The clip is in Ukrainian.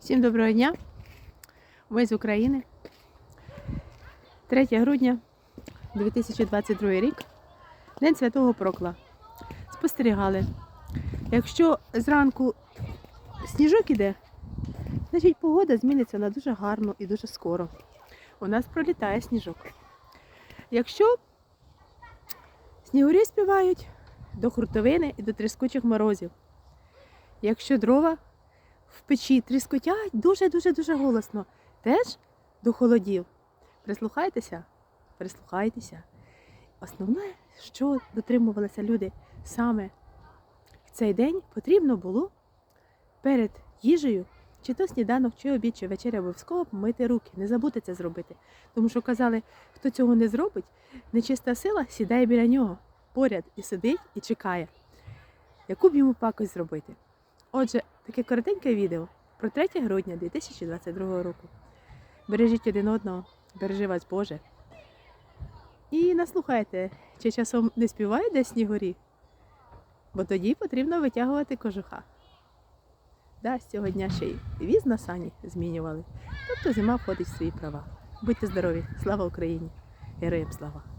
Всім доброго дня. Ми з України. 3 грудня 2022 рік. День Святого Прокла. Спостерігали. Якщо зранку сніжок іде, значить погода зміниться на дуже гарну і дуже скоро. У нас пролітає сніжок. Якщо снігурі співають до хуртовини і до тріскучих морозів. Якщо дрова в печі тріскотять дуже-дуже дуже голосно. Теж до холодів. Прислухайтеся, прислухайтеся. Основне, що дотримувалися люди саме в цей день, потрібно було перед їжею, чи то сніданок, чи обід, чи вечеря обов'язково помити руки. Не забудьте це зробити. Тому що казали, хто цього не зробить, нечиста сила сідає біля нього поряд і сидить і чекає, яку б йому пакость зробити. Отже, таке коротеньке відео про 3 грудня 2022 року. Бережіть один одного, бережи вас Боже. І наслухайте, чи часом не співає десь снігурі, бо тоді потрібно витягувати кожуха. Да, з цього дня ще й віз на сані змінювали. Тобто зима входить в свої права. Будьте здорові! Слава Україні! Героям слава!